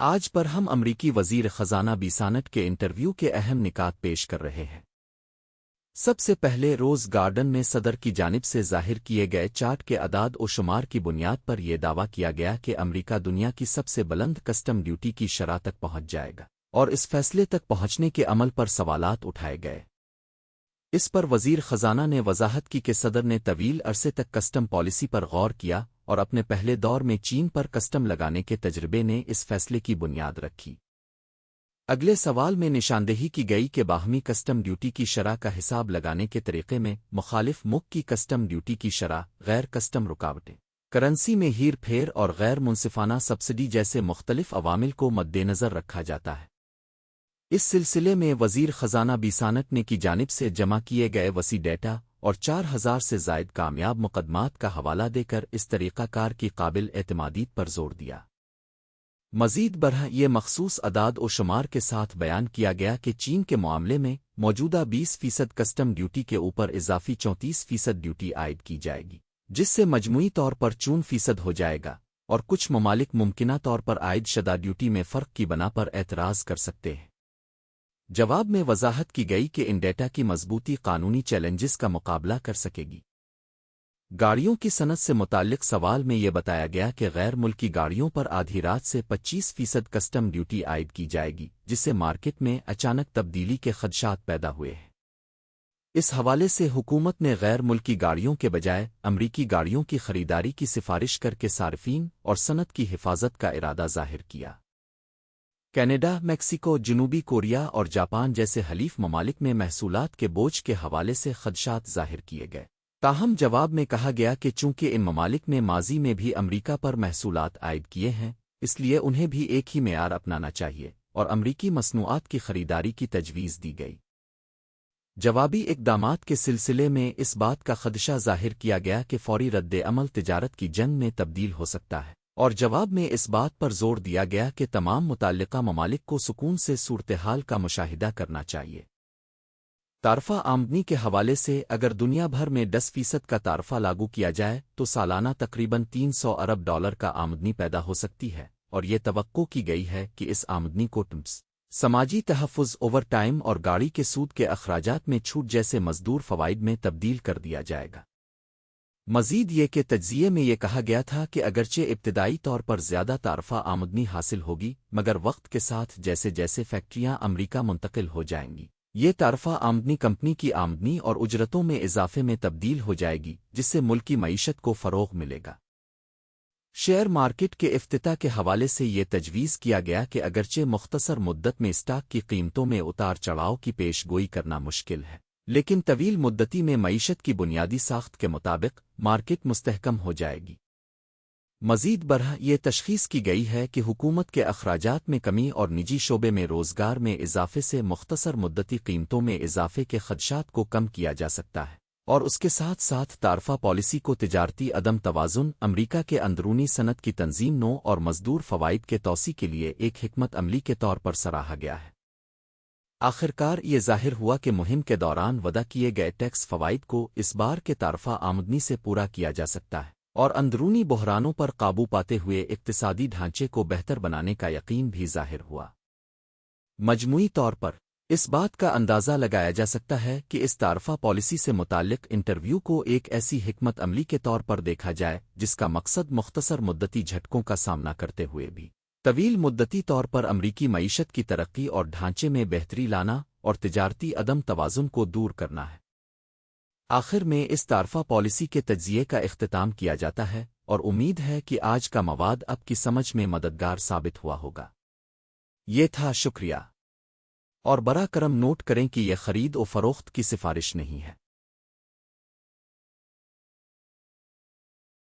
آج پر ہم امریکی وزیر خزانہ بیسانٹ کے انٹرویو کے اہم نکات پیش کر رہے ہیں۔ سب سے پہلے روز گارڈن میں صدر کی جانب سے ظاہر کیے گئے چارٹ کے اداد و شمار کی بنیاد پر یہ دعویٰ کیا گیا کہ امریکہ دنیا کی سب سے بلند کسٹم ڈیوٹی کی شرح تک پہنچ جائے گا اور اس فیصلے تک پہنچنے کے عمل پر سوالات اٹھائے گئے۔ اس پر وزیر خزانہ نے وضاحت کی کہ صدر نے طویل عرصے تک کسٹم پالیسی پر غور کیا اور اپنے پہلے دور میں چین پر کسٹم لگانے کے تجربے نے اس فیصلے کی بنیاد رکھی۔ اگلے سوال میں نشاندہی کی گئی کہ باہمی کسٹم ڈیوٹی کی شرح کا حساب لگانے کے طریقے میں مخالف مک کی کسٹم ڈیوٹی کی شرح غیر کسٹم رکاوٹیں۔ کرنسی میں ہیر پھیر اور غیر منصفانہ سبسڈی جیسے مختلف عوامل کو مد نظر رکھا جاتا ہے۔ اس سلسلے میں وزیر خزانہ بیسانٹ نے کی جانب سے جمع کیے گئے وسیع ڈیٹا اور چار ہزار سے زائد کامیاب مقدمات کا حوالہ دے کر اس طریقہ کار کی قابل اعتمادیت پر زور دیا۔ مزید برہ یہ مخصوص اداد و شمار کے ساتھ بیان کیا گیا کہ چین کے معاملے میں موجودہ بیس فیصد کسٹم ڈیوٹی کے اوپر اضافی چونتیس فیصد ڈیوٹی عائد کی جائے گی، جس سے مجموعی طور پر چون فیصد ہو جائے گا اور کچھ ممالک ممکنہ طور پر عائد شدہ ڈیوٹی میں فرق کی بنا پر اعتراض کر سکتے ہیں۔ جواب میں وضاحت کی گئی کہ ان ڈیٹا کی مضبوطی قانونی چیلنجز کا مقابلہ کر سکے گی۔ گاڑیوں کی صنعت سے متعلق سوال میں یہ بتایا گیا کہ غیر ملکی گاڑیوں پر آدھی رات سے پچیس فیصد کسٹم ڈیوٹی عائد کی جائے گی، جس سے مارکیٹ میں اچانک تبدیلی کے خدشات پیدا ہوئے ہیں۔ اس حوالے سے حکومت نے غیر ملکی گاڑیوں کے بجائے امریکی گاڑیوں کی خریداری کی سفارش کر کے صارفین اور صنعت کی حفاظت کا ارادہ ظاہر کیا۔ کینیڈا، میکسیکو، جنوبی کوریا اور جاپان جیسے حلیف ممالک میں محصولات کے بوجھ کے حوالے سے خدشات ظاہر کیے گئے۔ تاہم، جواب میں کہا گیا کہ چونکہ ان ممالک نے ماضی میں بھی امریکہ پر محصولات عائد کیے ہیں، اس لیے انہیں بھی ایک ہی معیار اپنانا چاہیے اور امریکی مصنوعات کی خریداری کی تجویز دی گئی۔ جوابی اقدامات کے سلسلے میں اس بات کا خدشہ ظاہر کیا گیا کہ فوری رد عمل تجارت کی جنگ میں تبدیل ہو سکتا ہے۔ اور جواب میں اس بات پر زور دیا گیا کہ تمام متعلقہ ممالک کو سکون سے صورتحال کا مشاہدہ کرنا چاہیے۔ تارفہ آمدنی کے حوالے سے اگر دنیا بھر میں دس فیصد کا تارفہ لاگو کیا جائے تو سالانہ تقریباً تین سو ارب ڈالر کا آمدنی پیدا ہو سکتی ہے اور یہ توقع کی گئی ہے کہ اس آمدنی کو ٹمس سماجی تحفظ اوور ٹائم اور گاڑی کے سود کے اخراجات میں چھوٹ جیسے مزدور فوائد میں تبدیل کر دیا جائے گا۔ مزید یہ کہ تجزیے میں یہ کہا گیا تھا کہ اگرچہ ابتدائی طور پر زیادہ تعرفہ آمدنی حاصل ہوگی، مگر وقت کے ساتھ جیسے جیسے فیکٹریاں امریکہ منتقل ہو جائیں گی، یہ تعرفہ آمدنی کمپنی کی آمدنی اور اجرتوں میں اضافے میں تبدیل ہو جائے گی، جس سے ملکی معیشت کو فروغ ملے گا۔ شیئر مارکیٹ کے افتتاح کے حوالے سے یہ تجویز کیا گیا کہ اگرچہ مختصر مدت میں اسٹاک کی قیمتوں میں اتار چڑھاؤ کی پیش گوئی کرنا مشکل ہے۔ لیکن طویل مدتی میں معیشت کی بنیادی ساخت کے مطابق مارکیٹ مستحکم ہو جائے گی۔ مزید برہ یہ تشخیص کی گئی ہے کہ حکومت کے اخراجات میں کمی اور نجی شعبے میں روزگار میں اضافے سے مختصر مدتی قیمتوں میں اضافے کے خدشات کو کم کیا جا سکتا ہے اور اس کے ساتھ ساتھ تعرفہ پالیسی کو تجارتی عدم توازن، امریکہ کے اندرونی صنعت کی تنظیم نو اور مزدور فوائد کے توسیع کے لیے ایک حکمت عملی کے طور پر سراہا گیا ہے۔ آخرکار یہ ظاہر ہوا کہ مہم کے دوران ودا کیے گئے ٹیکس فوائد کو اس بار کے طرفہ آمدنی سے پورا کیا جا سکتا ہے اور اندرونی بحرانوں پر قابو پاتے ہوئے اقتصادی ڈھانچے کو بہتر بنانے کا یقین بھی ظاہر ہوا۔ مجموعی طور پر، اس بات کا اندازہ لگایا جا سکتا ہے کہ اس تعرفہ پالیسی سے متعلق انٹرویو کو ایک ایسی حکمت عملی کے طور پر دیکھا جائے جس کا مقصد مختصر مدتی جھٹکوں کا سامنا کرتے ہوئے بھی۔ طویل مدتی طور پر امریکی معیشت کی ترقی اور ڈھانچے میں بہتری لانا اور تجارتی عدم توازن کو دور کرنا ہے۔ آخر میں اس تعرفہ پالیسی کے تجزیے کا اختتام کیا جاتا ہے اور امید ہے کہ آج کا مواد اب کی سمجھ میں مددگار ثابت ہوا ہوگا۔ یہ تھا شکریہ۔ اور برا کرم نوٹ کریں کہ یہ خرید و فروخت کی سفارش نہیں ہے۔